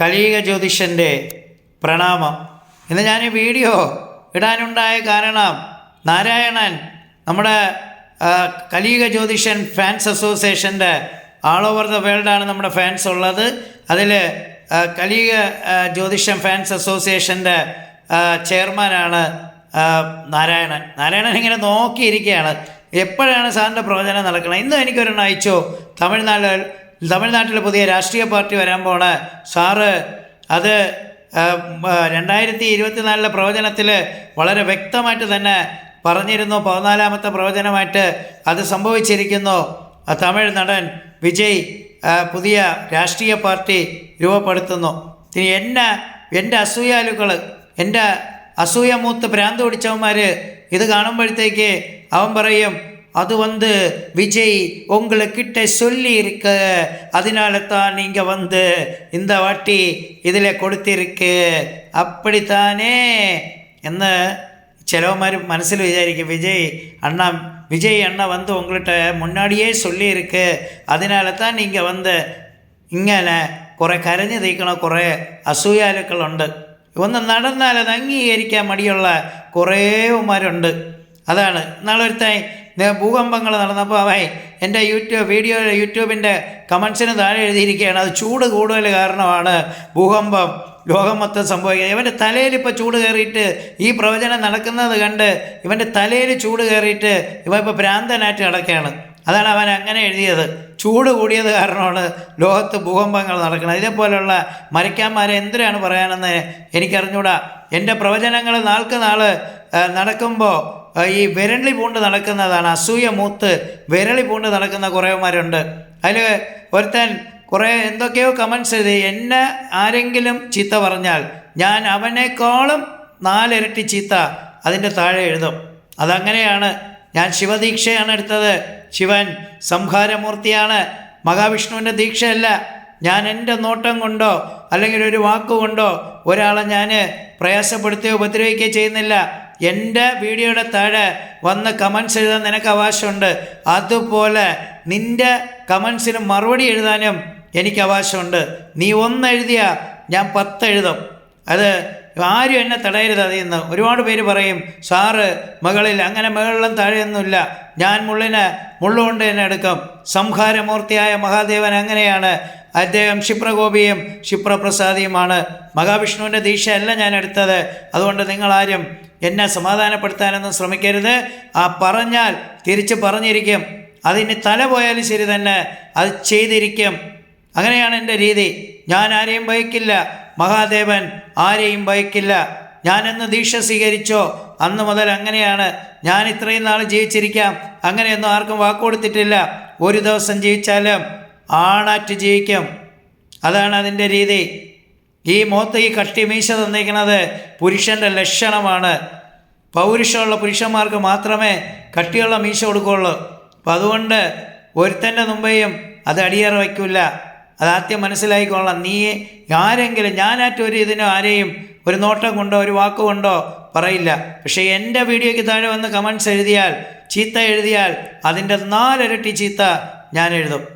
കലീക ജ്യോതിഷന്റെ പ്രണാമം. ഇന്ന് ഞാൻ ഈ വീഡിയോ ഇടാനുണ്ടായ കാരണം നാരായണൻ നമ്മുടെ ആ, കലീക ജ്യോതിഷൻ ഫാൻസ് അസോസിയേഷന്റെ ആൾ ഓവർ ദ വേൾഡാണ് നമ്മുടെ ഫാൻസ് ഉള്ളത്. അതിൽ ജ്യോതിഷൻ ജ്യോതിഷം ഫാൻസ് അസോസിയേഷന്റെ ചെയർമാനാണ് നാരായണൻ. നാരായണൻ ഇങ്ങനെ നോക്കിയിരിക്കുകയാണ്. എപ്പോഴാണ് സാറിന്റെ പ്രവചനം നടക്കുന്നത്? ഇന്നും എനിക്കൊരെണ്ണം അയച്ചു? തമിഴ്നാട് തമിഴ്നാട്ടിൽ പുതിയ രാഷ്ട്രീയ പാർട്ടി വരാൻ പോണ് സാറ് അത് രണ്ടായിരത്തി ഇരുപത്തിനാലിലെ പ്രവചനത്തിൽ വളരെ വ്യക്തമായിട്ട് തന്നെ പറഞ്ഞിരുന്നു. പതിനാലാമത്തെ പ്രവചനമായിട്ട് അത് സംഭവിച്ചിരിക്കുന്നു. തമിഴ് നടൻ വിജയ് പുതിയ രാഷ്ട്രീയ പാർട്ടി രൂപപ്പെടുത്തുന്നു. ഇനി എന്നെ എന്റെ അസൂയാലുക്കൾ എന്റെ അസൂയ മൂത്ത് ഭ്രാന്ത് പിടിച്ചവന്മാർ ഇത് കാണുമ്പോഴത്തേക്ക് അവൻ പറയും அது வந்து விஜய் உங்களுக்கிட்ட சொல்லி இருக்கு அதனால தான் நீங்கள் வந்து இந்த வாட்டி இதில் കൊടുത്തിരിക്ക് அப்படித்தானே എന്ന് ചിലവന്മാർ മനസ്സിൽ വിചാരിക്കും വിജയ് അണ്ണ விஜய் அண்ணா வந்து உங்கள்கிட்ட முன்னாடியே சொல்லியிருக்கு அதனால தான் நீங்கள் வந்து ഇങ്ങനെ കുറേ കരഞ്ഞു തീക്കണ കുറേ അസൂയാലുക്കളുണ്ട് ഒന്ന് നടന്നാൽ അത് അംഗീകരിക്കാൻ മടിയുള്ള കുറേമാരുണ്ട് അതാണ് നാളൊരുത്തായി ഭൂകമ്പങ്ങൾ നടന്നപ്പോൾ അവൻ എന്റെ യൂട്യൂബ് വീഡിയോ യൂട്യൂബിന്റെ കമൻസിന് താഴെ എഴുതിയിരിക്കുകയാണ്. അത് ചൂട് കൂടുതൽ കാരണമാണ് ഭൂകമ്പം ലോകം മൊത്തം സംഭവിക്കുന്നത്. ഇവന്റെ തലയിൽ ഇപ്പോൾ ചൂട് കയറിയിട്ട് ഈ പ്രവചനം നടക്കുന്നത് കണ്ട് ഇവന്റെ തലയിൽ ചൂട് കയറിയിട്ട് ഇവ ഇപ്പോൾ ഭ്രാന്തനായിട്ട് കിടക്കുകയാണ്. അതാണ് അവൻ അങ്ങനെ എഴുതിയത്. ചൂട് കൂടിയത് കാരണമാണ് ലോകത്ത് ഭൂകമ്പങ്ങൾ നടക്കുന്നത്. ഇതേപോലെയുള്ള മരിക്കാന്മാരെ എന്തിനാണ് പറയാനെന്ന് എനിക്കറിഞ്ഞൂടാ. എന്റെ പ്രവചനങ്ങൾ നാൾക്ക് നാൾ നടക്കുമ്പോൾ ഈ വിരളി പൂണ്ട് നടക്കുന്നതാണ് അസൂയ മൂത്ത് വിരളി പൂണ്ട് നടക്കുന്ന കുറേമാരുണ്ട് അതിൽ ഒരുത്തൻ കുറേ എന്തൊക്കെയോ കമൻസ് ചെയ്ത് എന്നെ ആരെങ്കിലും ചീത്ത പറഞ്ഞാൽ ഞാൻ അവനേക്കാളും നാലിരട്ടി ചീത്ത അതിന്റെ താഴെ എഴുതും. അതങ്ങനെയാണ് ഞാൻ ശിവദീക്ഷയാണ് എടുത്തത്. ശിവൻ സംഹാരമൂർത്തിയാണ്. മഹാവിഷ്ണുവിന്റെ ദീക്ഷയല്ല. ഞാൻ എന്റെ നോട്ടം കൊണ്ടോ അല്ലെങ്കിൽ ഒരു വാക്കുകൊണ്ടോ ഒരാളെ ഞാൻ പ്രയാസപ്പെടുത്തുകയോ ഉപദ്രവിക്കുകയോ ചെയ്യുന്നില്ല. എന്റെ വീഡിയോയുടെ താഴെ വന്ന് കമൻസ് എഴുതാൻ നിനക്ക് അവകാശമുണ്ട്. അതുപോലെ നിന്റെ കമൻസിന് മറുപടി എഴുതാനും എനിക്ക് അവകാശമുണ്ട്. നീ ഒന്ന് എഴുതിയ ഞാൻ പത്ത് എഴുതും. അത് ആരും എന്നെ തടയരുത് അതിൽ നിന്ന്. ഒരുപാട് പേര് പറയും സാറ് മകളിൽ അങ്ങനെ മുകളിലും താഴെയൊന്നുമില്ല. ഞാൻ മുള്ളിന് മുള്ളുകൊണ്ട് തന്നെ എടുക്കും. സംഹാരമൂർത്തിയായ മഹാദേവൻ അങ്ങനെയാണ്. അദ്ദേഹം ക്ഷിപ്രഗോപിയും ക്ഷിപ്രപ്രസാദിയുമാണ്. മഹാവിഷ്ണുവിന്റെ ദീക്ഷയല്ല ഞാൻ എടുത്തത്. അതുകൊണ്ട് നിങ്ങളാരും എന്നെ സമാധാനപ്പെടുത്താനൊന്നും ശ്രമിക്കരുത്. ആ പറഞ്ഞാൽ തിരിച്ച് പറഞ്ഞിരിക്കും. അതിന് തല പോയാലും ശരി തന്നെ അത് ചെയ്തിരിക്കും. അങ്ങനെയാണ് എന്റെ രീതി. ഞാൻ ആരെയും ഭയക്കില്ല. മഹാദേവൻ ആരെയും ഭയക്കില്ല. ഞാനെന്ന് ദീക്ഷ സ്വീകരിച്ചോ? അന്ന് മുതൽ അങ്ങനെയാണ്. ഞാൻ ഇത്രയും നാൾ ജീവിച്ചിരിക്കാം. അങ്ങനെയൊന്നും ആർക്കും വാക്കുകൊടുത്തിട്ടില്ല. ഒരു ദിവസം ജീവിച്ചാലും ആണാറ്റ് ജീവിക്കും. അതാണ് അതിന്റെ രീതി. ഈ മുഖത്ത് ഈ കട്ടി മീശ തന്നിരിക്കുന്നത് പുരുഷന്റെ ലക്ഷണമാണ്. പൗരുഷമുള്ള പുരുഷന്മാർക്ക് മാത്രമേ കട്ടിയുള്ള മീശ കൊടുക്കുകയുള്ളൂ. അപ്പം അതുകൊണ്ട് ഒരുത്തന്റെ മുമ്പേയും അത് അടിയറ വയ്ക്കില്ല. അതാദ്യം മനസ്സിലായിക്കൊള്ളാം നീ ആരെങ്കിലും ഞാനായിട്ട് ഒരു ഇതിനോ ആരെയും ഒരു നോട്ടം കൊണ്ടോ ഒരു വാക്ക് കൊണ്ടോ പറയില്ല. പക്ഷേ എന്റെ വീഡിയോയ്ക്ക് താഴെ വന്ന് കമൻസ് എഴുതിയാൽ ചീത്ത എഴുതിയാൽ അതിന്റെ നാലിരട്ടി ചീത്ത ഞാൻ എഴുതും.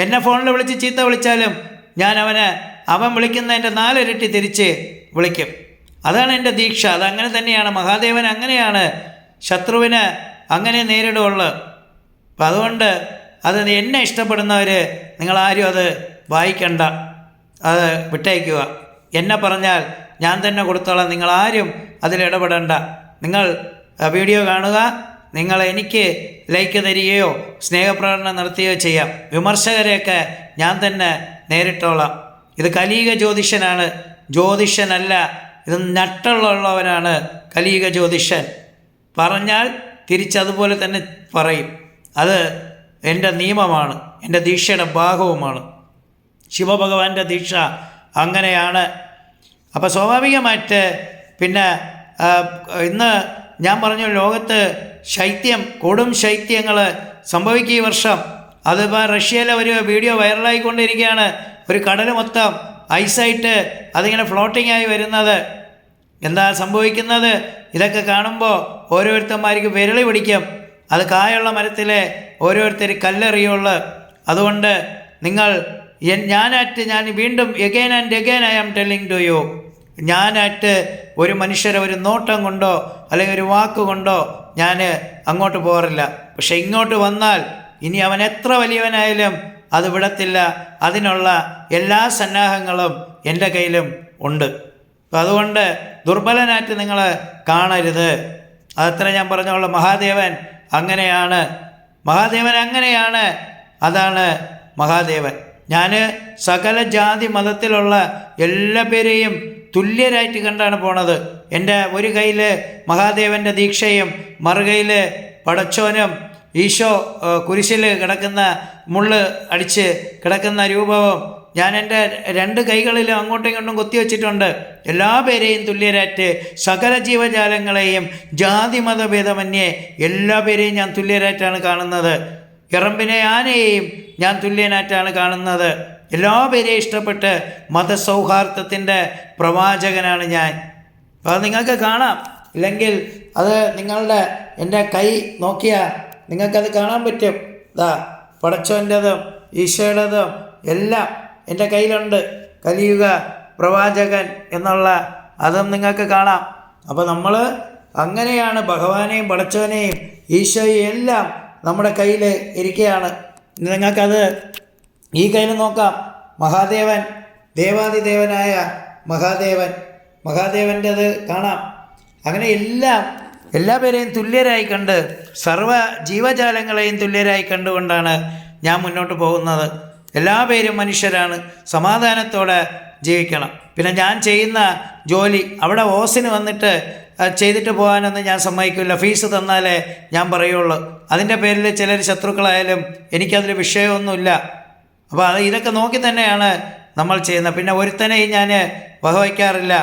എന്നെ ഫോണിൽ വിളിച്ച് ചീത്ത വിളിച്ചാലും ഞാൻ അവന് അവൻ വിളിക്കുന്നതിന്റെ നാലിരട്ടി തിരിച്ച് വിളിക്കും. അതാണ് എന്റെ ദീക്ഷ. അതങ്ങനെ തന്നെയാണ്. മഹാദേവൻ അങ്ങനെയാണ് ശത്രുവിന് അങ്ങനെ നേരിടുള്ളൂ. അപ്പം അതുകൊണ്ട് അത് എന്നെ ഇഷ്ടപ്പെടുന്നവർ നിങ്ങളാരും അത് വായിക്കണ്ട. അത് വിട്ടയക്കുക. എന്നെ പറഞ്ഞാൽ ഞാൻ തന്നെ കൊടുത്തോളാം. നിങ്ങളാരും ഇടപെടേണ്ട. നിങ്ങൾ വീഡിയോ കാണുക. നിങ്ങൾ എനിക്ക് ലൈക്ക് തരികയോ സ്നേഹപ്രകടനം നടത്തുകയോ ചെയ്യാം. വിമർശകരെയൊക്കെ ഞാൻ തന്നെ നേരിട്ടോളാം. ഇത് കലീക ജ്യോതിഷനാണ്. ജ്യോതിഷനല്ല ഇത് നട്ടുള്ളവനാണ് കലീക ജ്യോതിഷൻ. പറഞ്ഞാൽ തിരിച്ചതുപോലെ തന്നെ പറയും. അത് എന്റെ നിയമമാണ് എന്റെ ദീക്ഷയുടെ ഭാഗവുമാണ്. ശിവഭഗവാന്റെ ദീക്ഷ അങ്ങനെയാണ്. അപ്പോൾ സ്വാഭാവികമായിട്ട് പിന്നെ ഇന്ന് ഞാൻ പറഞ്ഞു ലോകത്ത് ശൈത്യം കൊടും ശൈത്യങ്ങൾ സംഭവിക്കും ഈ വർഷം. അതിപ്പോൾ റഷ്യയിലെ ഒരു വീഡിയോ വൈറലായിക്കൊണ്ടിരിക്കുകയാണ്. ഒരു കടൽ മൊത്തം ഐസായിട്ട് അതിങ്ങനെ ഫ്ലോട്ടിംഗ് ആയി വരുന്നത്. എന്താ സംഭവിക്കുന്നത്? ഇതൊക്കെ കാണുമ്പോൾ ഓരോരുത്തന്മാർക്ക് വിരളി പിടിക്കും. അത് കായുള്ള മരത്തിലെ ഓരോരുത്തർ കല്ലെറിയുള്ളു. അതുകൊണ്ട് നിങ്ങൾ ഞാനായിട്ട് ഞാൻ വീണ്ടും again and again I am telling to you ഞാനായിട്ട് ഒരു മനുഷ്യരെ ഒരു നോട്ടം കൊണ്ടോ അല്ലെങ്കിൽ ഒരു വാക്ക് കൊണ്ടോ ഞാൻ അങ്ങോട്ട് പോകാറില്ല. പക്ഷെ ഇങ്ങോട്ട് വന്നാൽ ഇനി അവൻ എത്ര വലിയവനായാലും അത് വിടത്തില്ല. അതിനുള്ള എല്ലാ സന്നാഹങ്ങളും എന്റെ കയ്യിലും ഉണ്ട്. അപ്പം അതുകൊണ്ട് ദുർബലനായിട്ട് നിങ്ങൾ കാണരുത്. അതത്ര ഞാൻ പറഞ്ഞോളൂ. മഹാദേവൻ അങ്ങനെയാണ്. മഹാദേവൻ അങ്ങനെയാണ്. അതാണ് മഹാദേവൻ. ഞാൻ സകല ജാതി മതത്തിലുള്ള എല്ലാ പേരെയും തുല്യരായിട്ട് കണ്ടാണ് പോണത്. എന്റെ ഒരു കയ്യിൽ മഹാദേവന്റെ ദീക്ഷയും മറുകയിൽ പടച്ചോനും ഈശോ കുരിശിൽ കിടക്കുന്ന മുള്ള് അടിച്ച് കിടക്കുന്ന രൂപവും ഞാൻ എന്റെ രണ്ട് കൈകളിലും അങ്ങോട്ടും ഇങ്ങോട്ടും കൊത്തിവെച്ചിട്ടുണ്ട് എല്ലാ പേരെയും തുല്യരായിട്ട് സകല ജീവജാലങ്ങളെയും ജാതി മതഭേദമന്യേ എല്ലാ പേരെയും ഞാൻ തുല്യരായിട്ടാണ് കാണുന്നത്. ഇറമ്പിനെ ആനയെയും ഞാൻ തുല്യനായിട്ടാണ് കാണുന്നത്. എല്ലാ പേരെയും ഇഷ്ടപ്പെട്ട് മതസൗഹാർദ്ദത്തിന്റെ പ്രവാചകനാണ് ഞാൻ. അത് നിങ്ങൾക്ക് കാണാം. ഇല്ലെങ്കിൽ അത് നിങ്ങളുടെ എന്റെ കൈ നോക്കിയാൽ നിങ്ങൾക്കത് കാണാൻ പറ്റും. ഇതാ പടച്ചോന്റെതും ഈശോയുടേതും എല്ലാം എന്റെ കയ്യിലുണ്ട്. കലിയുക പ്രവാചകൻ എന്നുള്ള അതും നിങ്ങൾക്ക് കാണാം. അപ്പോൾ നമ്മൾ അങ്ങനെയാണ് ഭഗവാനെയും പടച്ചവനെയും ഈശോയും എല്ലാം നമ്മുടെ കയ്യിൽ ഇരിക്കുകയാണ് നിങ്ങൾക്കത് ഈ കയ്യിൽ നോക്കാം. മഹാദേവൻ ദേവാതിദേവനായ മഹാദേവൻ. മഹാദേവന്റെത് കാണാം. അങ്ങനെ എല്ലാം എല്ലാ പേരെയും തുല്യരായി കണ്ട് സർവ ജീവജാലങ്ങളെയും തുല്യരായി കണ്ടുകൊണ്ടാണ് ഞാൻ മുന്നോട്ട് പോകുന്നത്. എല്ലാ പേരും മനുഷ്യരാണ്. സമാധാനത്തോടെ ജീവിക്കണം. പിന്നെ ഞാൻ ചെയ്യുന്ന ജോലി അവിടെ ഓസിന് വന്നിട്ട് ചെയ്തിട്ട് പോകാനൊന്നും ഞാൻ സമ്മതിക്കില്ല. ഫീസ് തന്നാലേ ഞാൻ പറയുള്ളൂ. അതിന്റെ പേരിൽ ചിലർ ശത്രുക്കളായാലും എനിക്കതിൽ വിഷയമൊന്നുമില്ല. അപ്പോൾ അത് ഇതൊക്കെ നോക്കി തന്നെയാണ് നമ്മൾ ചെയ്യുന്നത്. പിന്നെ ഒരുത്തനെയും ഞാൻ വകവയ്ക്കാറില്ല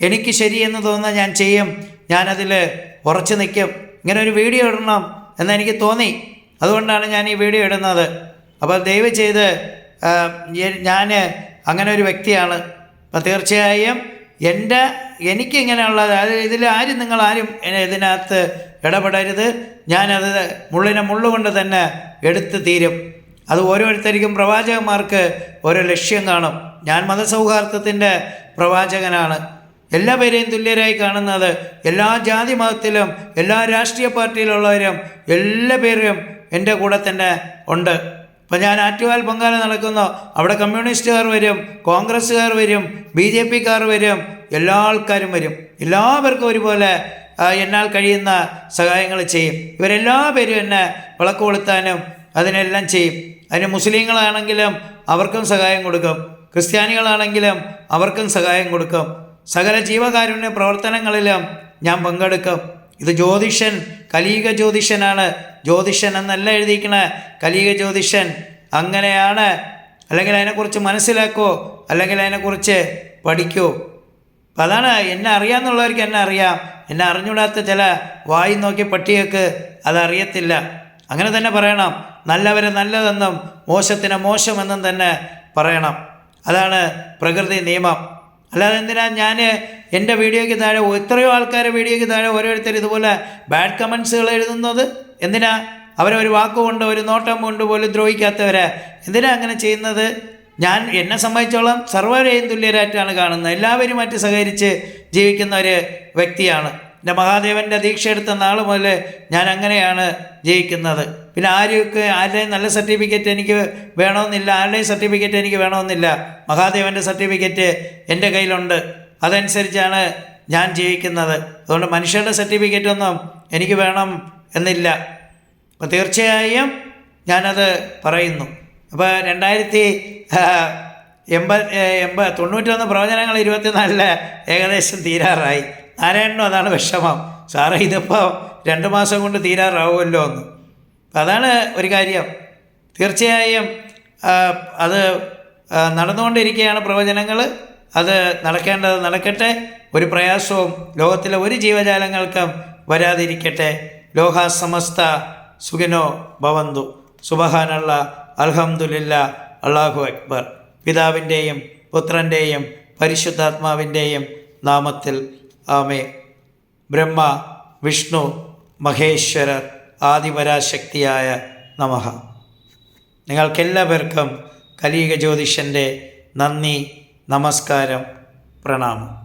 എനിക്ക് ശരിയെന്ന് തോന്നുന്ന ഞാൻ ചെയ്യും. ഞാനതിൽ ഉറച്ചു നിൽക്കും. ഇങ്ങനെ ഒരു വീഡിയോ ഇടണം എന്ന് എനിക്ക് തോന്നി. അതുകൊണ്ടാണ് ഞാൻ ഈ വീഡിയോ ഇടുന്നത്. അപ്പോൾ ദയവ് ചെയ്ത് ഞാൻ അങ്ങനെ ഒരു വ്യക്തിയാണ്. അപ്പോൾ തീർച്ചയായും എന്റെ എനിക്കിങ്ങനെയുള്ള അതായത് ഇതിൽ ആരും നിങ്ങൾ ആരും ഇതിനകത്ത് ഇടപെടരുത്. ഞാനത് മുള്ളിനെ മുള്ളുകൊണ്ട് തന്നെ എടുത്ത് തീരും. അത് ഓരോരുത്തർക്കും പ്രവാചകന്മാർക്ക് ഓരോ ലക്ഷ്യം കാണും. ഞാൻ മതസൗഹാർദ്ദത്തിന്റെ പ്രവാചകനാണ്. എല്ലാ പേരെയും തുല്യരായി കാണുന്നത് എല്ലാ ജാതി മതത്തിലും എല്ലാ രാഷ്ട്രീയ പാർട്ടിയിലുള്ളവരും എല്ലാ പേരും എന്റെ കൂടെ തന്നെ ഉണ്ട്. ഇപ്പം ഞാൻ ആറ്റുകാൽ പൊങ്കാല നടക്കുന്നു. അവിടെ കമ്മ്യൂണിസ്റ്റുകാർ വരും കോൺഗ്രസ്സുകാർ വരും ബി ജെ പിക്കാർ വരും എല്ലാ ആൾക്കാരും വരും. എല്ലാവർക്കും ഒരുപോലെ എന്നാൽ കഴിയുന്ന സഹായങ്ങൾ ചെയ്യും. ഇവരെല്ലാ പേരും എന്നെ വിളക്ക് കൊളുത്താനും അതിനെല്ലാം ചെയ്യും. അതിന് മുസ്ലിങ്ങളാണെങ്കിലും അവർക്കും സഹായം കൊടുക്കും. ക്രിസ്ത്യാനികളാണെങ്കിലും അവർക്കും സഹായം കൊടുക്കും. സകല ജീവകാരുണ്യ പ്രവർത്തനങ്ങളിലും ഞാൻ പങ്കെടുക്കും. ഇത് ജ്യോതിഷൻ കലീക ജ്യോതിഷനാണ് ജ്യോതിഷൻ എന്നല്ല എഴുതിയിരിക്കണ. കലിക ജ്യോതിഷൻ. അങ്ങനെയാണ്. അല്ലെങ്കിൽ അതിനെക്കുറിച്ച് മനസ്സിലാക്കോ. അല്ലെങ്കിൽ അതിനെക്കുറിച്ച് പഠിക്കൂ. അപ്പം അതാണ് എന്നെ അറിയാമെന്നുള്ളവർക്ക് എന്നെ അറിയാം. എന്നെ അറിഞ്ഞൂടാത്ത ചില വായി നോക്കി പട്ടികൾക്ക് അതറിയത്തില്ല അങ്ങനെ തന്നെ പറയണം. നല്ലവരെ നല്ലതെന്നും മോശത്തിന് മോശമെന്നും തന്നെ പറയണം. അതാണ് പ്രകൃതി നിയമം. അല്ലാതെ എന്തിനാ ഞാൻ എന്റെ വീഡിയോയ്ക്ക് താഴെ എത്രയോ ആൾക്കാരെ വീഡിയോയ്ക്ക് താഴെ ഓരോരുത്തർ ഇതുപോലെ ബാഡ് കമൻസുകൾ എഴുതുന്നത്? എന്തിനാ? അവരെ ഒരു വാക്കുകൊണ്ട് ഒരു നോട്ടം കൊണ്ട് പോലും ദ്രോഹിക്കാത്തവരാ. എന്തിനാ അങ്ങനെ ചെയ്യുന്നത്? ഞാൻ എന്നെ സംബന്ധിച്ചോളം സർവരെയും തുല്യരായിട്ടാണ് കാണുന്നത്. എല്ലാവരും മറ്റ് സഹകരിച്ച് ജീവിക്കുന്ന ഒരു വ്യക്തിയാണ്. എന്റെ മഹാദേവന്റെ ദീക്ഷ എടുത്ത നാൾ മുതൽ ഞാൻ അങ്ങനെയാണ് ജീവിക്കുന്നത് പിന്നെ ആരെയൊക്കെ ആരുടെയും നല്ല സർട്ടിഫിക്കറ്റ് എനിക്ക് വേണമെന്നില്ല ആരുടെയും സർട്ടിഫിക്കറ്റ് എനിക്ക് വേണമെന്നില്ല. മഹാദേവന്റെ സർട്ടിഫിക്കറ്റ് എന്റെ കയ്യിലുണ്ട്. അതനുസരിച്ചാണ് ഞാൻ ജീവിക്കുന്നത് അതുകൊണ്ട് മനുഷ്യരുടെ സർട്ടിഫിക്കറ്റൊന്നും എനിക്ക് വേണം എന്നില്ല. അപ്പോൾ തീർച്ചയായും ഞാനത് പറയുന്നു. അപ്പോൾ രണ്ടായിരത്തി എൺപത് എൺപത് തൊണ്ണൂറ്റൊന്ന് പ്രവചനങ്ങൾ ഇരുപത്തിനാലിൽ ഏകദേശം തീരാറായി. നാരായണനും അതാണ് വിഷമം. സാറേ ഇതിപ്പോൾ രണ്ട് മാസം കൊണ്ട് തീരാറാവുമല്ലോ എന്ന്. അപ്പം അതാണ് ഒരു കാര്യം. തീർച്ചയായും അത് നടന്നുകൊണ്ടിരിക്കുകയാണ് പ്രവചനങ്ങൾ. അത് നടക്കേണ്ടത് നടക്കട്ടെ. ഒരു പ്രയാസവും ലോകത്തിലെ ഒരു ജീവജാലങ്ങൾക്കും വരാതിരിക്കട്ടെ. ലോക സമസ്ത സുഖിനോ ഭവന്തു. സുബഹാനുള്ള അലഹമുല്ല അള്ളാഹു അക്ബർ. പിതാവിന്റെയും പുത്രന്റെയും പരിശുദ്ധാത്മാവിന്റെയും നാമത്തിൽ ആമേ ബ്രഹ്മ വിഷ്ണു മഹേശ്വരർ ആദിപരാശക്തിയായ നമഹ. നിങ്ങൾക്കെല്ലാവർക്കും കലീക ജ്യോതിഷന്റെ നന്ദി നമസ്കാരം പ്രണാമം.